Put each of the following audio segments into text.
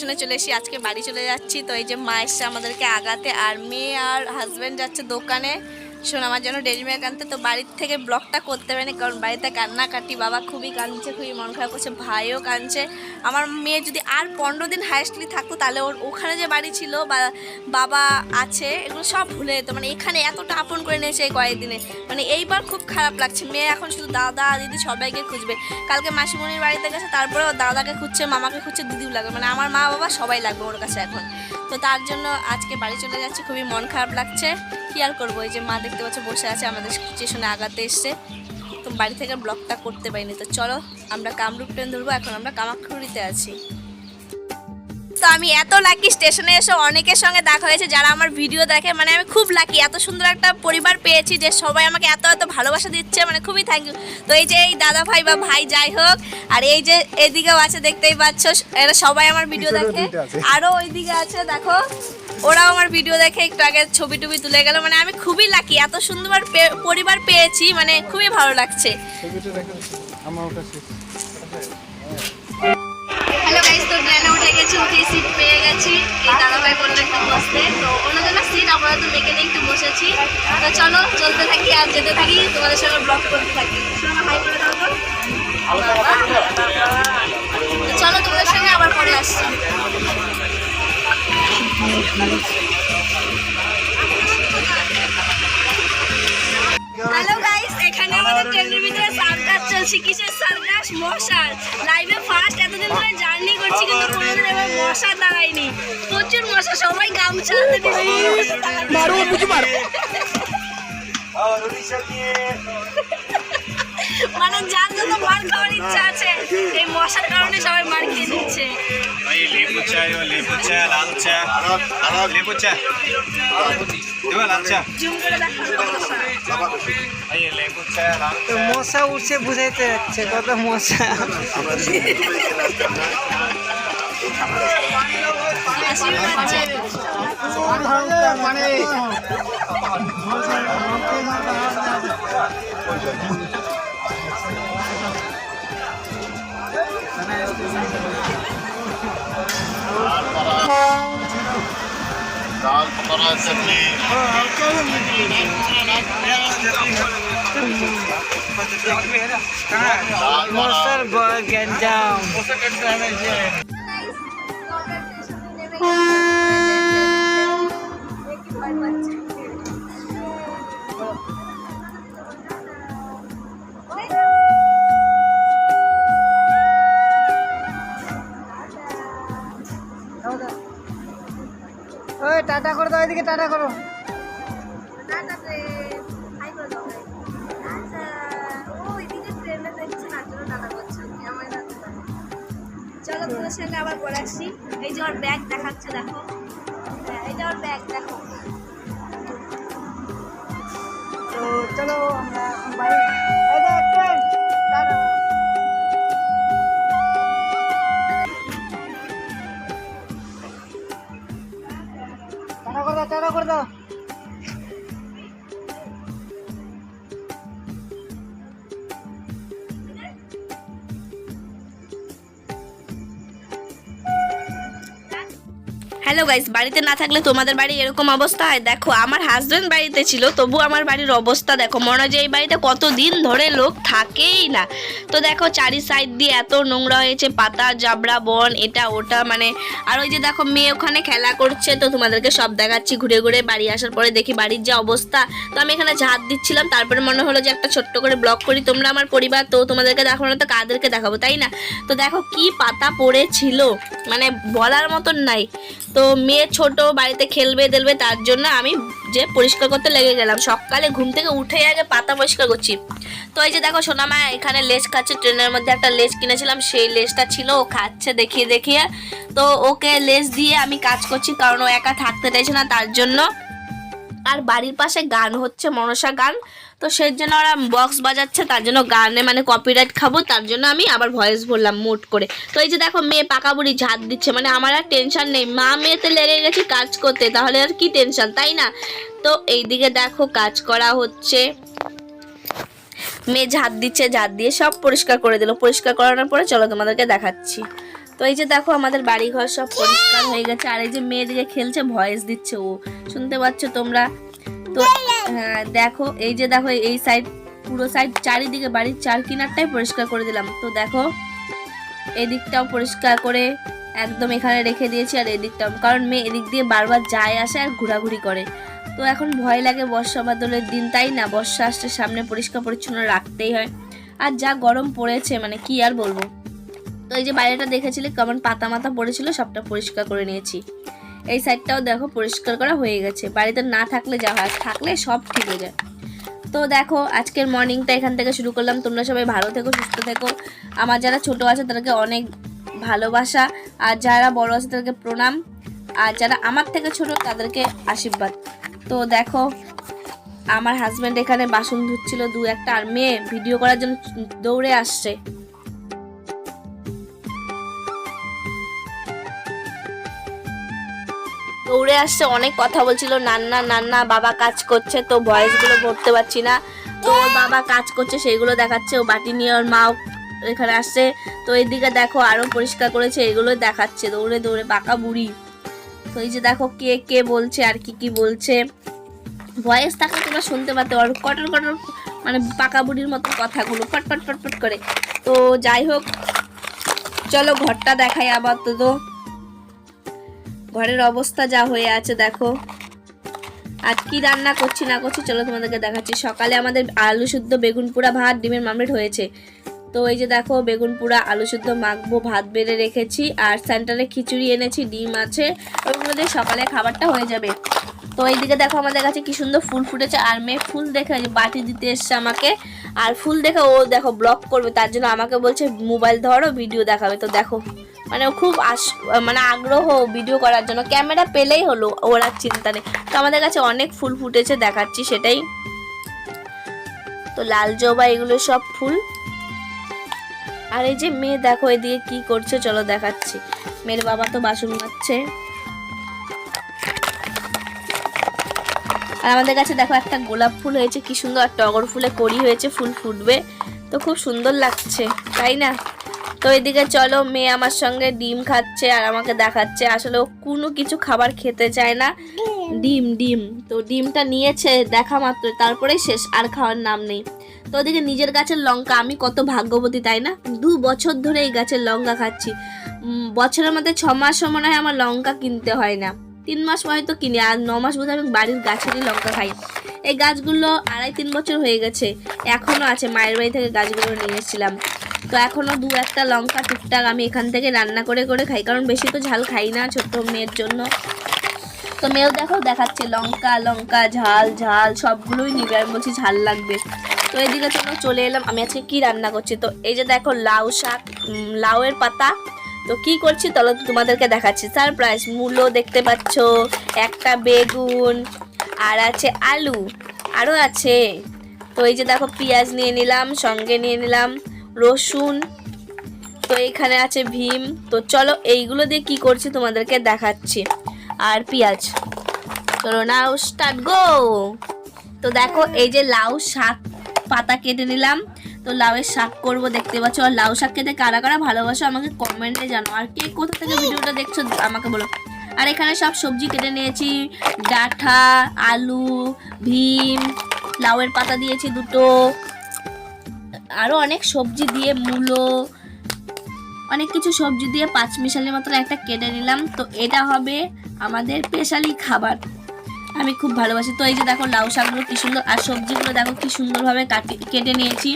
শুনে চলে এসেছি আজকে বাড়ি চলে যাচ্ছি। তো এই যে মা এসছে আমাদেরকে আগাতে, আর মেয়ে আর হাজব্যান্ড যাচ্ছে দোকানে। শোন, আমার জন্য ডেলি মিল্ক আনতে তো বাড়ির থেকে ব্লগটা করতে পারেনি, কারণ বাড়িতে কান্নাকাটি, বাবা খুবই কাঁদছে, খুবই মন খারাপ করছে, ভাইও কাঁদছে। আমার মেয়ে যদি আর পনেরো দিন হায়েস্টলি থাকতো, তাহলে ওর ওখানে যে বাড়ি ছিল বা বাবা আছে, এগুলো সব ভুলে যেত। মানে এখানে এতটা আপন করে নিয়েছে এই কয়েকদিনে মানে এইবার খুব খারাপ লাগছে। মেয়ে এখন শুধু দাদা, দিদি সবাইকে খুঁজবে। কালকে মাসিমণির বাড়িতে গেছে, তারপরে ওর দাদাকে খুঁজছে, মামাকে খুঁজছে, দিদিও লাগবে। মানে আমার মা বাবা সবাই লাগবে ওর কাছে এখন। তো তার জন্য আজকে বাড়ি চলে যাচ্ছে, খুবই মন খারাপ লাগছে। আর করব। এই যে মা দেখতে পাচ্ছ বসে আছে আমাদের স্টেশনে আগাতে এসছে। তো বাড়ি থেকে ব্লগটা করতে পারিনি। তো চলো আমরা কামরূপ ট্রেন ধরবো এখন আমরা কামাখ্যাগুড়িতে আছি। তো আমি এত লাকি স্টেশনে এসে অনেকের সঙ্গে দেখা হয়েছে যারা আমার ভিডিও দেখে। মানে আমি খুব লাকি এত সুন্দর একটা পরিবার পেয়েছি যে সবাই আমাকে এত এত ভালোবাসা দিচ্ছে মানে খুবই থ্যাংক ইউ তো এই যে এই দাদা ভাই বা ভাই যাই হোক আর এই যে এদিকেও আছে দেখতেই পাচ্ছ এরা সবাই আমার ভিডিও দেখে। আরও ওইদিকে আছে দেখো। ওরাও আমার ভিডিও দেখে একটু আগে ছবি টবি তুলে গেল। মানে আমি খুবই লাকি এত সুন্দর পরিবার পেয়েছি মানে খুবই ভালো লাগছে। হ্যালো গাইস তো উঠে গেছি উঠে সিট পেয়ে গেছি। এই দাদাভাই বলল একটু বসতে। তো ওনাদের সিট আপাতত মেকে নিয়ে একটু বসেছি। তো চলো চলতে থাকি আর যেতে থাকি তোমাদের সঙ্গে ব্লগ করতে থাকি। হাই করে দাও তো। তো। হ্যালো গাইস এখানে আমাদের ট্রেনের ভিতরে সার্কাস চলছে। কিসের সার্কাস মশার লাইভে ফার্স্ট এতদিন ধরে জার্নি করছি কিন্তু কোনোদিন এবার মশা দাঁড়ায়নি। প্রচুর মশা সবাই গামছা হাতে মারো মুঝে মারো। মানে যার জন্য মার খাওয়ার ইচ্ছা আছে এই মশার কারণে সবাই মার খেয়ে দিচ্ছে মশা। উঠছে বুঝাইতে যাচ্ছে কত মশা। মানে Monster boy get down. Monster get. Tata দিকে দাও এদিকে টাটা করো। চলো তোদের সঙ্গে আবার পড়াচ্ছি। এই যে ওর ব্যাগ দেখাচ্ছে দেখো। হ্যাঁ, এই যে ওর ব্যাগ দেখো। গাইস বাড়িতে না থাকলে তোমাদের বাড়ি এরকম অবস্থা হয়? দেখো, আমার হাজবেন্ড বাড়িতে ছিল তবু আমার বাড়ির অবস্থা দেখো। মনে হয় যে এই বাড়িতে কতদিন ধরে লোক থাকেই না। তো দেখো, চারি সাইড দিয়ে এত নোংরা হয়েছে, পাতা, জাবড়া, বন, এটা, ওটা মানে আর ওই যে দেখো, মেয়ে ওখানে খেলা করছে, তো তোমাদেরকে সব দেখাচ্ছি, ঘুরে ঘুরে বাড়ি আসার পরে দেখি বাড়ির যে অবস্থা। তো আমি এখানে ঝাঁট দিচ্ছিলাম, তারপরে মনে হলো যে একটা ছোট্ট করে ব্লগ করি, তোমরা আমার পরিবার, তো তোমাদেরকে দেখাবো না তো কাদেরকে দেখাবো, তাই না? তো দেখো, কি পাতা পড়েছিল মানে বলার মতন নাই। তো মেয়ে ছোট, বাড়িতে খেলবে, দেলবে, তার জন্য আমি যে পরিষ্কার করতে লেগে গেলাম। সকালে ঘুম থেকে উঠে আগে পাতা পরিষ্কার করছি। তো এই যে দেখো সোনামা, এখানে লেজ খাচ্ছে, ট্রেনের মধ্যে একটা লেজ কিনেছিলাম, সেই লেজটা ছিল, ও খাচ্ছে দেখিয়ে দেখিয়ে। তো ওকে লেজ দিয়ে আমি কাজ করছি, কারণ ও একা থাকতে চাইছে না, তার জন্য। আর বাড়ির পাশে গান হচ্ছে, মনসা গান। তো সেই জন্য ওরা বক্স বাজাচ্ছে, তার জন্য গানে মানে কপিরাইট খাব, তার জন্য আমি আবার ভয়েস বললাম মুট করে। তো এই যে দেখো, মেয়ে পাকা বুড়ি ঝাঁট দিচ্ছে মানে আমার আর টেনশন নেই। মা মেয়েতে লেগে গেছি কাজ করতে, তাহলে আর কি টেনশন তাই না? তো এইদিকে দেখো কাজ করা হচ্ছে। মেয়ে ঝাঁট দিচ্ছে ঝাঁট দিয়ে সব পরিষ্কার করে দিল। পরিষ্কার করানোর পরে চলো তোমাদেরকে দেখাচ্ছি। তো এই যে দেখো, আমাদের বাড়ি ঘর সব পরিষ্কার হয়ে গেছে। আর এই যে মেয়ে দিকে খেলছে ভয়েস দিচ্ছে ও। শুনতে পাচ্ছ তোমরা? তো হ্যাঁ, দেখো এই যে দেখো এই সাইড পুরো সাইড চারিদিকে বাড়ির চার কিনারটাই পরিষ্কার করে দিলাম। তো দেখো এদিকটাও পরিষ্কার করে একদম এখানে রেখে দিয়েছি আর এদিকটাও কারণ মেয়ে এদিক দিয়ে বারবার যায় আসে আর ঘোরাঘুরি করে। তো এখন ভয় লাগে বর্ষা বাদলের দিন তাই না? বর্ষা আসছে সামনে পরিষ্কার পরিচ্ছন্ন রাখতেই হয়। আর যা গরম পড়েছে মানে কি আর বলব? তো এই যে বাইরেটা দেখেছিলে কেমন পাতা মাথা পড়েছিল সবটা পরিষ্কার করে নিয়েছি। এই সাইডটাও দেখো পরিষ্কার করা হয়ে গেছে। বাড়িতে না থাকলে যা হয় থাকলে সব ঠিক হয়ে যায়। তো দেখো, আজকের মর্নিংটা এখান থেকে শুরু করলাম। তোমরা সবাই ভালো থেকো, সুস্থ থেকো। আমার যারা ছোট আছে, তাদেরকে অনেক ভালোবাসা। আর যারা বড় আছে, তাদেরকে প্রণাম। আর যারা আমার থেকে ছোট, তাদেরকে আশীর্বাদ। তো দেখো, আমার হাজব্যান্ড এখানে বাসন ধুচ্ছিল দু একটা, আর মেয়ে ভিডিও করার জন্য দৌড়ে আসছে। দৌড়ে আসছে, অনেক কথা বলছিল, নান্না নান্না, বাবা কাজ করছে, তো ভয়েসগুলো পড়তে পারছি না। তো ওর বাবা কাজ করছে, সেইগুলো দেখাচ্ছে, ও বাটি নিয়ে ওর মাও এখানে আসছে। তো এইদিকে দেখো আরও পরিষ্কার করেছে, এগুলো দেখাচ্ছে, দৌড়ে দৌড়ে পাকা বুড়ি। তো এই যে দেখো কে কে বলছে আর কি কি বলছে। ভয়েস থাকলে তোমরা শুনতে পারতে পারো, কটর কটর মানে পাকা বুড়ির মতো কথাগুলো পট পট করে। তো যাই হোক, চলো ঘরটা দেখাই আপাতত। ঘরের অবস্থা যা হয়ে আছে, দেখো। আজ কি রান্না করছি না করছি, চলো তোমাদেরকে দেখাচ্ছি। সকালে আমাদের আলু শুদ্ধ বেগুন পোড়া, ভাত, ডিমের মামলেট হয়েছে। তো এই যে দেখো, বেগুন পোড়া, আলু শুদ্ধ মাখবো, ভাত বেড়ে রেখেছি। আর সেন্টারে খিচুড়ি এনেছি, ডিম আছে। ওইগুলো দিয়ে সকালে খাবারটা হয়ে যাবে। তো এইদিকে দেখো আমাদের কাছে কি সুন্দর ফুল ফুটেছে। আর মেয়ে ফুল দেখে বাটি দিতে এসছে আমাকে। আর ফুল দেখে ও দেখো ব্লক করবে, তার জন্য আমাকে বলছে, মোবাইল ধরো, ভিডিও দেখাবে। তো দেখো। মানে খুব আস মানে আগ্রহ ভিডিও করার জন্য। ক্যামেরা পেলেই হলো ওর আর চিন্তা নেই। তো আমাদের কাছে অনেক ফুল ফুটেছে, দেখাচ্ছি সেটাই। তো লাল জবা এগুলো সব ফুল। আর এই যে মেয়ে দেখো এদিকে কি করছে, চলো দেখাচ্ছি। মেয়ের বাবা তো বাসন মাজছে। আর আমাদের কাছে দেখো একটা গোলাপ ফুল হয়েছে, কি সুন্দর। আর টগর ফুলে কড়ি হয়েছে, ফুল ফুটবে। তো খুব সুন্দর লাগছে, তাই না? তো এদিকে চলো, মেয়ে আমার সঙ্গে ডিম খাচ্ছে আর আমাকে দেখাচ্ছে। আসলে ও কোনো কিছু খাবার খেতে চায় না। ডিম ডিম। তো ডিমটা নিয়েছে, দেখা মাত্র, তারপরেই শেষ, আর খাওয়ার নাম নেই। তো ওদিকে নিজের গাছের লঙ্কা, আমি কত ভাগ্যবতী, তাই না? দু বছর ধরে এই গাছের লঙ্কা খাচ্ছি। বছরের মধ্যে ছ মাস মনে হয় আমার লঙ্কা কিনতে হয় না। তিন মাস হয়তো কিনি, আর ন মাস বোধহয় আমি বাড়ির গাছেরই লঙ্কা খাই। এই গাছগুলো আড়াই তিন বছর হয়ে গেছে, এখনও আছে, মায়ের বাড়ি থেকে গাছগুলো নিয়ে এসেছিলাম। তো এখনও দু একটা লঙ্কা টুকটাক আমি এখান থেকে রান্না করে করে খাই, কারণ বেশি তো ঝাল খাই না ছোট্ট মেয়ের জন্য। তো মেয়েও দেখো দেখাচ্ছে লঙ্কা লঙ্কা, ঝাল ঝাল, সবগুলোই নিবে। আমি বলছি ঝাল লাগবে। তো এদিকে তোমরা চলে এলাম, আমি আজকে কি রান্না করছি? তো এই যে দেখো লাউ শাক লাউয়ের পাতা। তো কি করছি তাহলে তোমাদেরকে দেখাচ্ছি। সারপ্রাইজ, মূলো দেখতে পাচ্ছ, একটা বেগুন, আর আছে আলু আরও আছে। তো এই যে দেখো পেঁয়াজ নিয়ে নিলাম, সঙ্গে নিয়ে নিলাম। রসুন, তো এখানে আছে ভীম। তো চলো এইগুলো দিয়ে কি করছি তোমাদেরকে দেখাচ্ছি। আর পেঁয়াজ। চলো নাও স্টার্ট গো তো দেখো, এই যে লাউ শাক পাতা কেটে নিলাম। তো লাউয়ের শাক করব, দেখতে পাচ্ছ? আর লাউ শাক খেতে কারা কারা ভালোবাসো আমাকে কমেন্টে জানো আর কে কোথা থেকে ভিডিওটা দেখছ, আমাকে বলো। আর এখানে সব সবজি কেটে নিয়েছি। ডাঁটা আলু, ভীম, লাউয়ের পাতা দিয়েছি দুটো। আরও অনেক সবজি দিয়ে মূলো, অনেক কিছু সবজি দিয়ে পাঁচ মিশালির মতন একটা কেটে নিলাম। তো এটা হবে আমাদের স্পেশালি খাবার। আমি খুব ভালোবাসি। তো এই যে দেখো লাউ শাকগুলো কী সুন্দর, আর সবজিগুলো দেখো কি সুন্দরভাবে কাটি, কেটে নিয়েছি।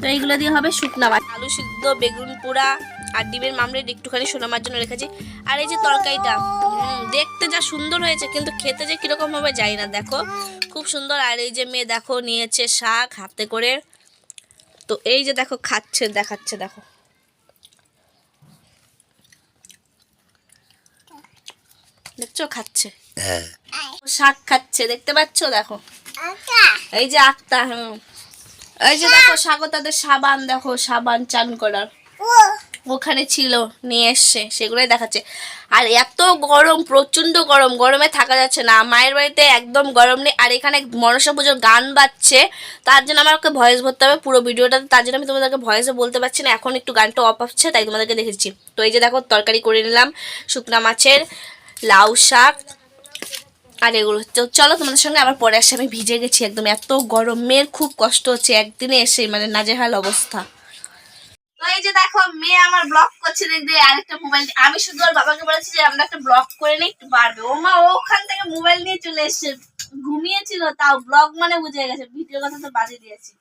তো এইগুলো দিয়ে হবে শুকনা ভাত আলু সিদ্ধ, বেগুন পোড়া, আর ডিমের মামলেট একটুখানি শোনামার জন্য রেখেছি। আর এই যে তরকারিটা দেখতে যা সুন্দর হয়েছে, কিন্তু খেতে যে কীরকম হবে যাই না। দেখো, খুব সুন্দর। আর এই যে মেয়ে দেখো, নিয়েছে শাক হাতে করে। তো এই যে দেখো খাচ্ছে দেখাচ্ছে দেখো। দেখছ খাচ্ছে। শাক খাচ্ছে দেখতে পাচ্ছ? দেখো। এই যে আক্তা হম। এই যে দেখো স্বাগতাদের সাবান দেখো সাবান চান করার। ওখানে ছিল, নিয়ে এসছে, সেগুলোই দেখাচ্ছে। আর এত গরম, প্রচণ্ড গরম, গরমে থাকা যাচ্ছে না। মায়ের বাড়িতে একদম গরম নেই, আর এখানে মনসা পুজোর গান বাজছে, তার জন্য আমাকে ভয়েস ভরতে হবে পুরো ভিডিওটাতে, তার জন্য আমি তোমাদেরকে ভয়েসে বলতে পারছি না। এখন একটু গানটা অফ আসছে তাই তোমাদেরকে দেখেছি। তো এই যে দেখো, তরকারি করে নিলাম, শুকনা মাছের, লাউ শাক, আর এগুলো তো চলো তোমাদের সঙ্গে আবার পরে আসে, আমি ভিজে গেছি একদম। এত গরমের খুব কষ্ট হচ্ছে, একদিনে এসে মানে নাজেহাল অবস্থা। তো এই যে দেখো মেয়ে আমার করছে দেখবে আরেকটা মোবাইল আমি শুধু ওর বাবাকে বলেছি যে আমরা একটা করে নিই একটু ও মা ওখান থেকে মোবাইল নিয়ে চলে এসেছে। ঘুমিয়েছিল তাও ব্লগ মানে বুঝে গেছে ভিডিও কথা তো বাজে দিয়েছি।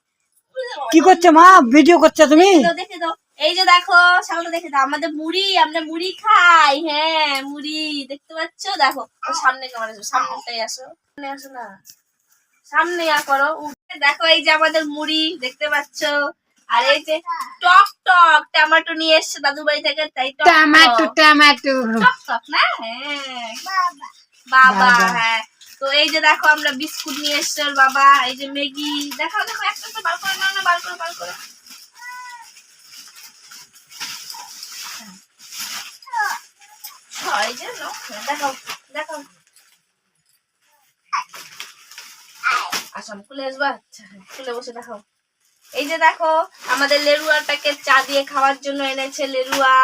কি করছ মা? ভিডিও করছ তুমি? দেখে দাও এই যে দেখো সামনে দেখে দাও আমাদের মুড়ি আমরা মুড়ি খাই। হ্যাঁ মুড়ি দেখতে পাচ্ছ? দেখো সামনে কেমন আসো সামনেটাই আসো। সামনে আসো না। সামনে করো। দেখো এই যে আমাদের মুড়ি দেখতে পাচ্ছ? আর এই যে টক টক টমেটো নিয়ে এসছে দাদু বাড়ি থেকে তাই টমেটো টমেটো। টক টক না? হ্যাঁ বাবা। হ্যাঁ। তো এই যে দেখো আমরা বিস্কুট নিয়ে এসছে ওর বাবা এই যে ম্যাগি। দেখো দেখো একটা বার করে নাও না বার করে বার করে। হয় যে দেখো দেখো আসাম খুলে আসবা আচ্ছা খুলে বসে দেখো এই যে দেখো আমাদের লেরুয়ার প্যাকেট চা দিয়ে খাওয়ার জন্য এনেছে লেরুয়া।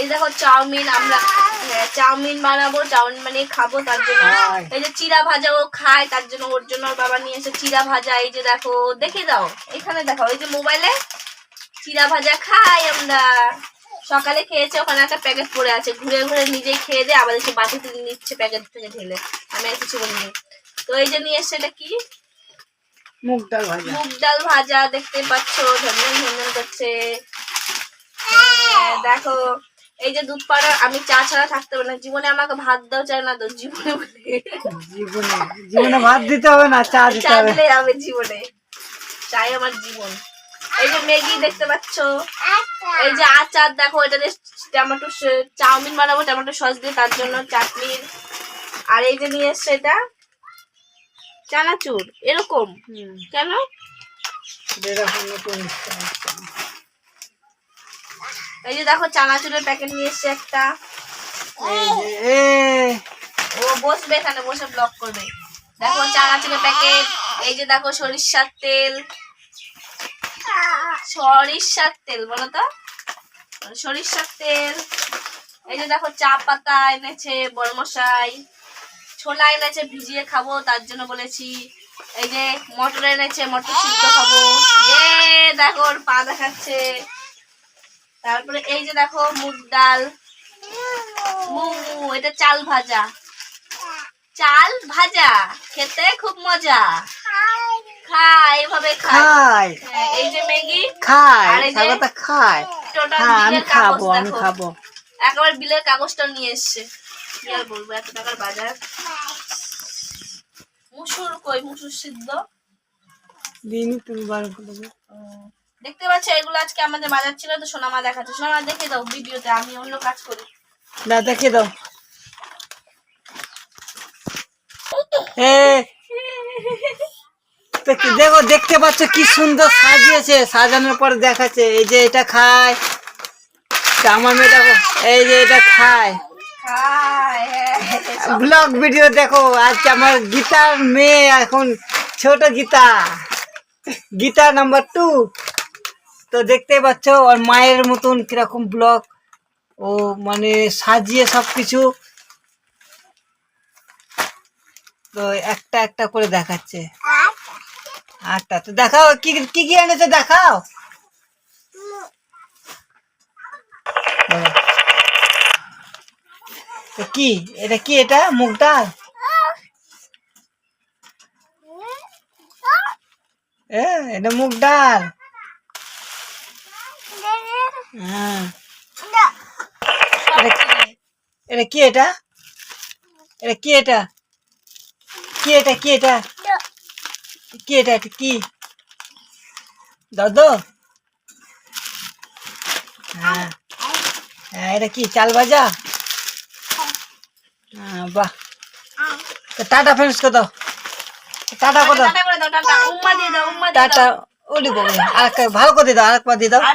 এই দেখো চাউমিন আমরা হ্যাঁ, চাউমিন বানাবো চাউমিন বানিয়ে খাব তার জন্য এই যে চিড়া ভাজা ও খায় তার জন্য ওর জন্য ওর বাবা নিয়ে এসে চিড়া ভাজা এই যে দেখো দেখে দাও। এখানে দেখো এই যে মোবাইলে চিড়া ভাজা খাই আমরা। সকালে খেয়েছে ওখানে একটা প্যাকেট পড়ে আছে ঘুরে ঘুরে নিজেই খেয়ে দিয়ে আবার এসে বাটিতে নিচ্ছে প্যাকেট থেকে ঢেলে। আমি আর কিছু বলিনি। তো এই যে নিয়ে এসছে এটা কি? মুগ ডাল ভাজা। মুগ ডাল ভাজা দেখতে পাচ্ছ ঝনঝন ঝনঝন করছে। হ্যাঁ, দেখো এই যে দুধ পাড়া আমি চা ছাড়া থাকতে পারি না। জীবনে আমাকে ভাত দাও চাই না তো জীবনে জীবনে জীবনে ভাত দিতে হবে না চা দিতে চা হবে। দিলে হবে জীবনে। চাই আমার জীবন। এই যে ম্যাগি দেখতে পাচ্ছ। এই যে আচার দেখো এটা দিয়ে টমেটো চাউমিন বানাবো টমেটো সস দিয়ে তার জন্য চাটনির আর এই যে নিয়ে এসছে এটা চানাচুর এরকম। কেন? এই যে দেখো চানাচুরের প্যাকেট নিয়ে এসছে একটা। ও বসবে এখানে বসে ব্লগ করবে। দেখো চানাচুরের প্যাকেট এই যে দেখো সরিষার তেল। সরিষার তেল বলো তো। সরিষার তেল। এই যে দেখো চা পাতা এনেছে বড়মশাই ছোলা এনেছে ভিজিয়ে খাব তার জন্য বলেছি এই যে মটর এনেছে মটর সিদ্ধ খাব। এ দেখো ওর পা দেখাচ্ছে। তারপরে এই যে দেখো মুগ ডাল। এটা চাল ভাজা। চাল ভাজা খেতে খুব মজা। খাই এভাবে খাই খাই হ্যাঁ, এই যে ম্যাগি। খাই আর এই যে- স্বাগতা খাই টোটাল হ্যাঁ আমি খাব আমি খাব। একেবারে বিলের কাগজটা নিয়ে এসছে। কি আর বলব এত টাকার বাজার। মুসুর কই মুসুর সিদ্ধ। দিনই তুমি বার দেখতে পাচ্ছ এগুলো আজকে আমাদের বাজার ছিল তো সোনামা দেখাচ্ছে। সোনামা দেখে দাও ভিডিওতে আমি অন্য কাজ করি। না দেখে দাও। দেখো দেখতে পাচ্ছ কি সুন্দর সাজিয়েছে সাজানোর পর দেখাচ্ছে। এই যে এটা খায়। আমার মেয়ে দেখো এই যে এটা খায়। খায় হ্যাঁ। ব্লগ ভিডিও দেখো আজকে আমার গীতার মেয়ে এখন ছোট গীতা গীতা নাম্বার টু তো দেখতে পাচ্ছ ওর মায়ের মতন কীরকম ব্লগ ও মানে সাজিয়ে সব কিছু তো একটা একটা করে দেখাচ্ছে। আটটা। তো দেখাও কি কি কি এনেছে দেখাও? কি? এটা কি এটা? মুগ ডাল এ, এটা মুগ ডাল। হ্যাঁ। এটা কি- এটা এটা? কি এটা? কি এটা কি এটা? কি এটা এটা কি? দাদু? হ্যাঁ। হ্যাঁ এটা কি? চাল ভাজা? হ্যাঁ বাহ টাটা ফ্রেন্ডস কত টাটা কত টাটা ওলি বাবা আরেকটা ভালো করে দাও আরেকবার দিয়ে দাও আর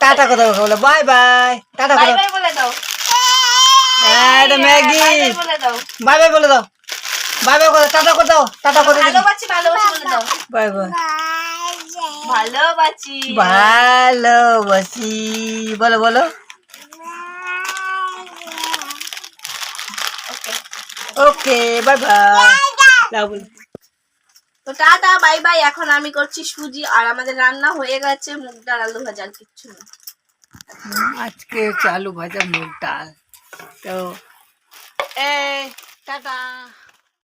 টাটা কথা বলে বাই বাই। টাটা কথা বলে দাও। এটা ম্যাগি। বাই বাই বলে দাও। বাই বাই বলে করে টাটা করে দাও। টাটা করে দাও ভালোবাসি ভালোবাসি বলে দাও। Bye bye. ভালোবাসি। ভালোবাসি। বলো বলো। ওকে বাই বাই তো টাটা বাই বাই এখন আমি করছি সুজি আর আমাদের রান্না হয়ে গেছে মুগ ডাল আলু ভাজা আর কিচ্ছু না। আজকে আলু ভাজা মুগ ডাল। তো এ টাটা।